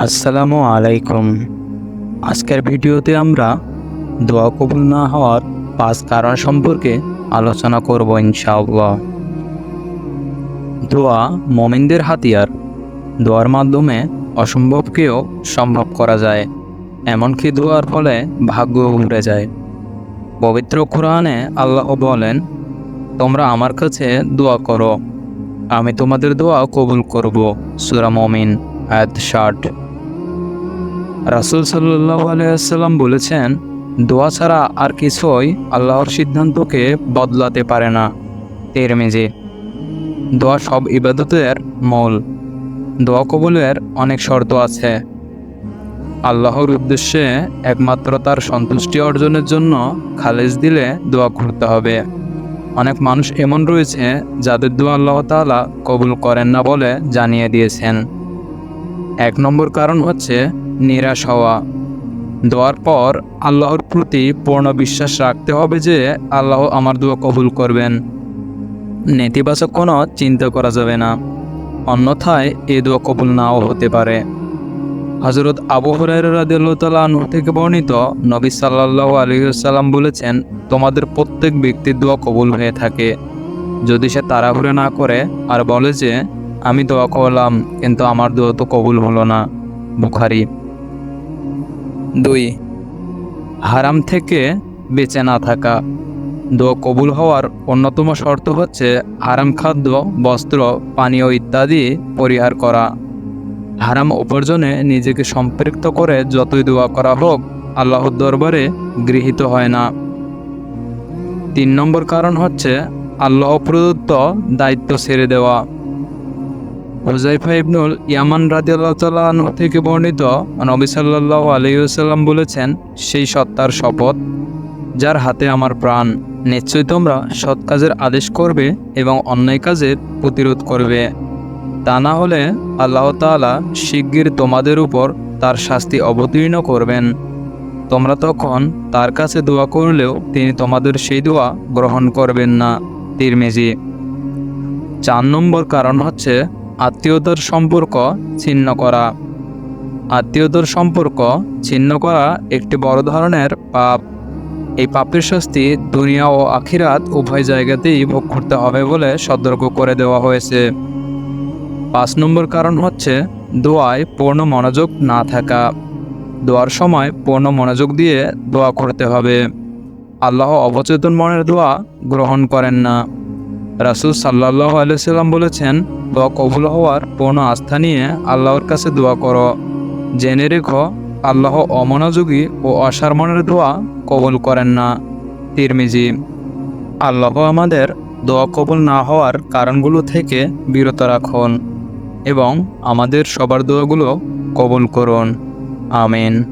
আসসালামু আলাইকুম। আজকের ভিডিওতে আমরা দোয়া কবুল না হওয়ার পাঁচ কারণ সম্পর্কে আলোচনা করব ইনশাআল্লাহ। দোয়া মমিনদের হাতিয়ার। দোয়ার মাধ্যমে অসম্ভবকেও সম্ভব করা যায়, এমনকি দোয়ার ফলে ভাগ্য উড়ে যায়। পবিত্র কোরআনে আল্লাহ বলেন, তোমরা আমার কাছে দোয়া করো, আমি তোমাদের দোয়া কবুল করব, সুরা মমিন। আয়াত ষাট। রাসুল সাল্লাহ আলাইসাল্লাম বলেছেন, দোয়া ছাড়া আর কিছুই আল্লাহর সিদ্ধান্তকে বদলাতে পারে না। তেরমেজি, দোয়া সব ইবাদতের মূল। দোয়া কবুলের অনেক শর্ত আছে। আল্লাহর উদ্দেশ্যে একমাত্র তার সন্তুষ্টি অর্জনের জন্য খালেজ দিলে দোয়া করতে হবে। অনেক মানুষ এমন রয়েছে যাদের দোয়া আল্লাহ তাআলা কবুল করেন না বলে জানিয়ে দিয়েছেন। এক নম্বর কারণ হচ্ছে নিরাশ হওয়া। দোয়ার পর আল্লাহর প্রতি পূর্ণ বিশ্বাস রাখতে হবে যে আল্লাহ আমার দোয়া কবুল করবেন। নেতিবাচক কোনো চিন্তা করা যাবে না, অন্যথায় এ দোয়া কবুল নাও হতে পারে। হজরত আবু হরাইরাদিল্লাহ থেকে বর্ণিত নবী সাল্লাহ আলহিসাল্লাম বলেছেন, তোমাদের প্রত্যেক ব্যক্তির দোয়া কবুল হয়ে থাকে। যদি সে তাড়াহুড়ো না করে আর বলে যে আমি দোয়া করলাম, কিন্তু আমার দোয়া তো কবুল হলো না, বুখারি। দুই, হারাম থেকে বেঁচে না থাকা। দোয়া কবুল হওয়ার অন্যতম শর্ত হচ্ছে হারাম খাদ্য, বস্ত্র, পানীয় ইত্যাদি পরিহার করা। হারাম উপার্জনে নিজেকে সম্পৃক্ত করে যতই দোয়া করা হোক, আল্লাহর দরবারে গৃহীত হয় না। তিন নম্বর কারণ হচ্ছে আল্লাহ প্রদত্ত দায়িত্ব ছেড়ে দেওয়া। হুজাইফা ইবনুল ইয়ামান আনহু থেকে বর্ণিত, নবী আলাইহি বলেছেন, সেই সত্তার শপথ, যার হাতে আমার প্রাণ, নিশ্চয়ই তোমরা সৎ কাজের আদেশ করবে এবং অন্যায় কাজের প্রতিরোধ করবে। তা না হলে আল্লাহ তাআলা শিগগির তোমাদের উপর তার শাস্তি অবতীর্ণ করবেন। তোমরা তখন তার কাছে দোয়া করলেও তিনি তোমাদের সেই দোয়া গ্রহণ করবেন না। তিরমেজি। চার নম্বর কারণ হচ্ছে আত্মীয়তার সম্পর্ক ছিন্ন করা। আত্মীয়তার সম্পর্ক ছিন্ন করা একটি বড় ধরনের পাপ। এই পাপের শাস্তি দুনিয়া ও আখিরাত উভয় জায়গাতেই ভোগ করতে হবে বলে সতর্ক করে দেওয়া হয়েছে। পাঁচ নম্বর কারণ হচ্ছে দোয়ায় পূর্ণ মনোযোগ না থাকা। দোয়ার সময় পূর্ণ মনোযোগ দিয়ে দোয়া করতে হবে। আল্লাহ অবচেতন মনের দোয়া গ্রহণ করেন না। রাসুল সাল্লাহ আলাইসাল্লাম বলেছেন, দোয়া কবুল হওয়ার পূর্ণ আস্থা নিয়ে আল্লাহর কাছে দোয়া করো। জেনে রেখো, আল্লাহ অমনোযোগী ও অসার মনের দোয়া কবুল করেন না। তিরমিজি, আল্লাহ আমাদের দোয়া কবুল না হওয়ার কারণগুলো থেকে বিরত রাখুন এবং আমাদের সবার দোয়াগুলো কবুল করুন। আমিন।